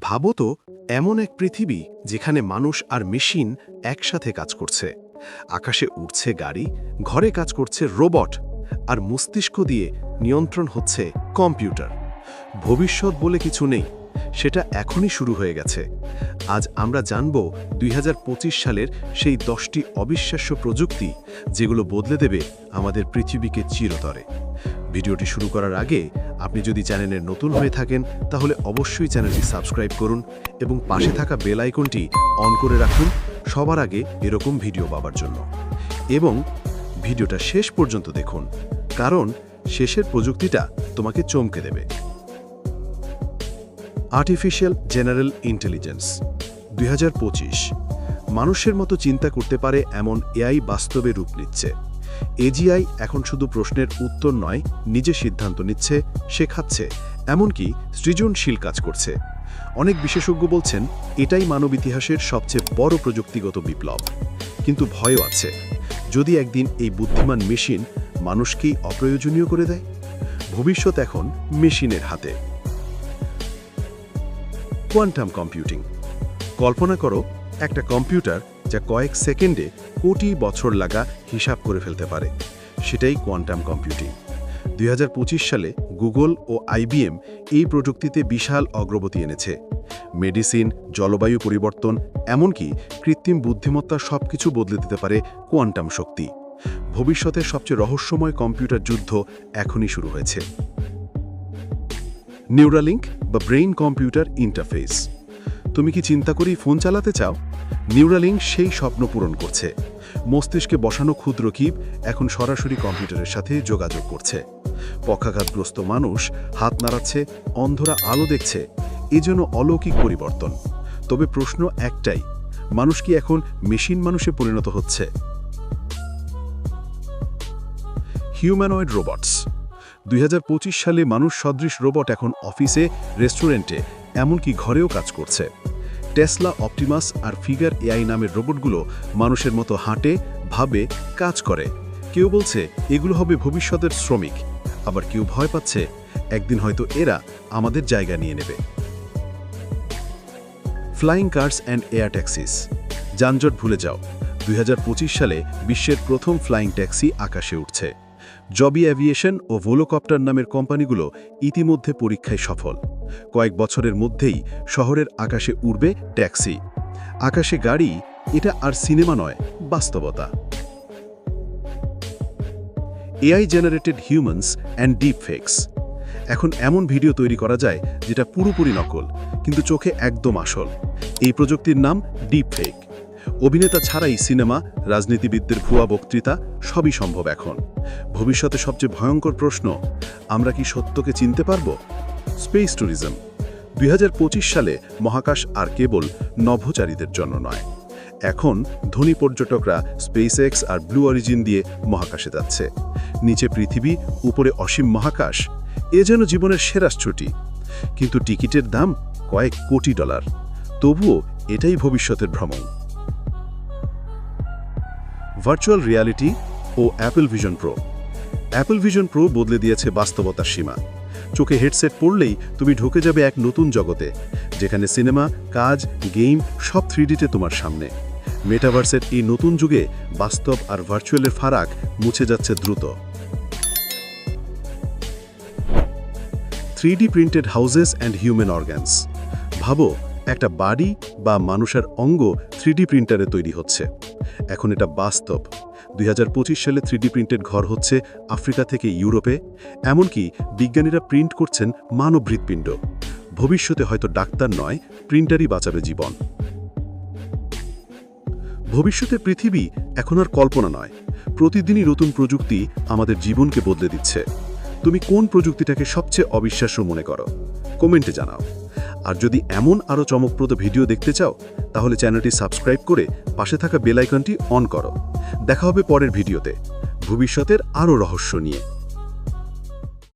ভাবো তো, এমন এক পৃথিবী যেখানে মানুষ আর মেশিন একসাথে কাজ করছে। আকাশে উড়ছে গাড়ি, ঘরে কাজ করছে রোবট, আর মস্তিষ্ক দিয়ে নিয়ন্ত্রণ হচ্ছে কম্পিউটার। ভবিষ্যৎ বলে কিছু নেই, সেটা এখনই শুরু হয়ে গেছে। আজ আমরা জানব দুই হাজার পঁচিশ সালের সেই দশটি অবিশ্বাস্য প্রযুক্তি যেগুলো বদলে দেবে আমাদের পৃথিবীকে চিরতরে। ভিডিওটি শুরু করার আগে আপনি যদি চ্যানেলের নতুন হয়ে থাকেন, তাহলে অবশ্যই চ্যানেলটি সাবস্ক্রাইব করুন এবং পাশে থাকা বেল আইকনটি অন করে রাখুন সবার আগে এরকম ভিডিও পাবার জন্য। এবং ভিডিওটা শেষ পর্যন্ত দেখুন, কারণ শেষের প্রযুক্তিটা তোমাকে চমকে দেবে। আর্টিফিশিয়াল জেনারেল ইন্টেলিজেন্স দুই হাজার পঁচিশ। মানুষের মতো চিন্তা করতে পারে এমন এআই বাস্তবে রূপ নিচ্ছে। এজিআই এখন শুধু প্রশ্নের উত্তর নয়, নিজে সিদ্ধান্ত নিচ্ছে, শেখাচ্ছে, এমনকি সৃজনশীল কাজ করছে। অনেক বিশেষজ্ঞ বলছেন, এটাই মানব ইতিহাসের সবচেয়ে বড় প্রযুক্তিগত বিপ্লব। কিন্তু ভয়ও আছে, যদি একদিন এই বুদ্ধিমান মেশিন মানুষকেই অপ্রয়োজনীয় করে দেয়? ভবিষ্যৎ এখন মেশিনের হাতে। Quantum computing. কল্পনা করো, একটা কম্পিউটার যা কয়েক সেকেন্ডে কোটি বছর লাগা হিসাব করে ফেলতে পারে। সেটাই কোয়ান্টাম কম্পিউটিং। দুই হাজার পঁচিশ সালে গুগল ও আইবিএম এই প্রযুক্তিতে বিশাল অগ্রগতি এনেছে। মেডিসিন, জলবায়ু পরিবর্তন, এমনকি কৃত্রিম বুদ্ধিমত্তা সবকিছু বদলে দিতে পারে কোয়ান্টাম শক্তি। ভবিষ্যতের সবচেয়ে রহস্যময় কম্পিউটার যুদ্ধ এখনই শুরু হয়েছে। নিউরালিঙ্ক বা ব্রেইন কম্পিউটার ইন্টারফেস তুমি কি চিন্তা করেই ফোন চালাতে চাও? নিউরালিং সেই স্বপ্ন পূরণ করছে। মস্তিষ্কে বসানো ক্ষুদ্র কিপ এখন সরাসরি কম্পিউটারের সাথে যোগাযোগ করছে। পক্ষাঘাতগ্রস্ত মানুষ হাত নাড়াচ্ছে, অন্ধরা আলো দেখছে এজন্য অলৌকিক পরিবর্তন। তবে প্রশ্ন একটাই, মানুষ কি এখন মেশিন মানুষে পরিণত হচ্ছে? Humanoid robots. দুই হাজার পঁচিশ সালে মানুষ সদৃশ রোবট এখন অফিসে, রেস্টুরেন্টে এমনকি ঘরেও কাজ করছে। টেসলা, অপটিমাস আর ফিগার এআই নামের রোবটগুলো মানুষের মতো হাঁটে, ভাবে, কাজ করে। কেউ বলছে, এগুলো হবে ভবিষ্যতের শ্রমিক। আবার কেউ ভয় পাচ্ছে, একদিন হয়তো এরা আমাদের জায়গা নিয়ে নেবে। Flying cars and air taxis যানজট ভুলে যাও। দুই হাজার পঁচিশ সালে বিশ্বের প্রথম ফ্লাইং ট্যাক্সি আকাশে উঠছে। জবি অ্যাভিয়েশন ও ভোলোকপ্টার নামের কোম্পানিগুলো ইতিমধ্যে পরীক্ষায় সফল। কয়েক বছরের মধ্যেই শহরের আকাশে উড়বে ট্যাক্সি। আকাশে গাড়ি, এটা আর সিনেমা নয়, বাস্তবতা। AI generated humans and deep fakes. এখন এমন ভিডিও তৈরি করা যায় যেটা পুরোপুরি নকল, কিন্তু চোখে একদম আসল। এই প্রযুক্তির নাম ডিপ ফেক। অভিনেতা ছাড়াই সিনেমা, রাজনীতিবিদদের ভুয়া বক্তৃতা, সবই সম্ভব এখন। ভবিষ্যতে সবচেয়ে ভয়ঙ্কর প্রশ্ন, আমরা কি সত্যকে চিনতে পারব? Space tourism. দুই হাজার পঁচিশ সালে মহাকাশ আর কেবল নভোচারীদের জন্য নয়। এখন ধনী পর্যটকরা স্পেস এক্স আর ব্লু অরিজিন দিয়ে মহাকাশে যাচ্ছে। নিচে পৃথিবী, উপরে অসীম মহাকাশ, এ যেন জীবনের সেরা ছুটি। কিন্তু টিকিটের দাম কয়েক কোটি ডলার। তবুও এটাই ভবিষ্যতের ভ্রমণ। ভার্চুয়াল রিয়ালিটি ও Apple Vision Pro. Apple Vision Pro বদলে দিয়েছে বাস্তবতার সীমা। চোখে হেডসেট পড়লেই তুমি ঢুকে যাবে এক নতুন জগতে, যেখানে সিনেমা কাজ গেম সব থ্রিডিতে তোমার সামনে। মেটাভার্সের এই নতুন যুগে বাস্তব আর ভার্চুয়ালের ফারাক মুছে যাচ্ছে দ্রুত। Three D printed houses and human organs ভাবো, একটা বাড়ি বা মানুষের অঙ্গ থ্রিডি প্রিন্টারে তৈরি হচ্ছে। এখন এটা বাস্তব। দুই হাজার পঁচিশ সালে থ্রিডি প্রিন্টেড ঘর হচ্ছে আফ্রিকা থেকে ইউরোপে, এমনকি বিজ্ঞানীরা প্রিন্ট করছেন মানব হৃৎপিণ্ড ভবিষ্যতে হয়তো ডাক্তার নয় প্রিন্টারই বাঁচাবে জীবন। ভবিষ্যতের পৃথিবী এখন আর কল্পনা নয়। প্রতিদিনই নতুন প্রযুক্তি আমাদের জীবনকে বদলে দিচ্ছে। তুমি কোন প্রযুক্তিটাকে সবচেয়ে অবিশ্বাস্য মনে করো? কমেন্টে জানাও। আর যদি এমন আরও চমকপ্রদ ভিডিও দেখতে চাও, তাহলে চ্যানেলটি সাবস্ক্রাইব করে পাশে থাকা বেলাইকনটি অন করো। দেখা হবে পরের ভিডিওতে। ভবিষ্যতের আরও রহস্য নিয়ে।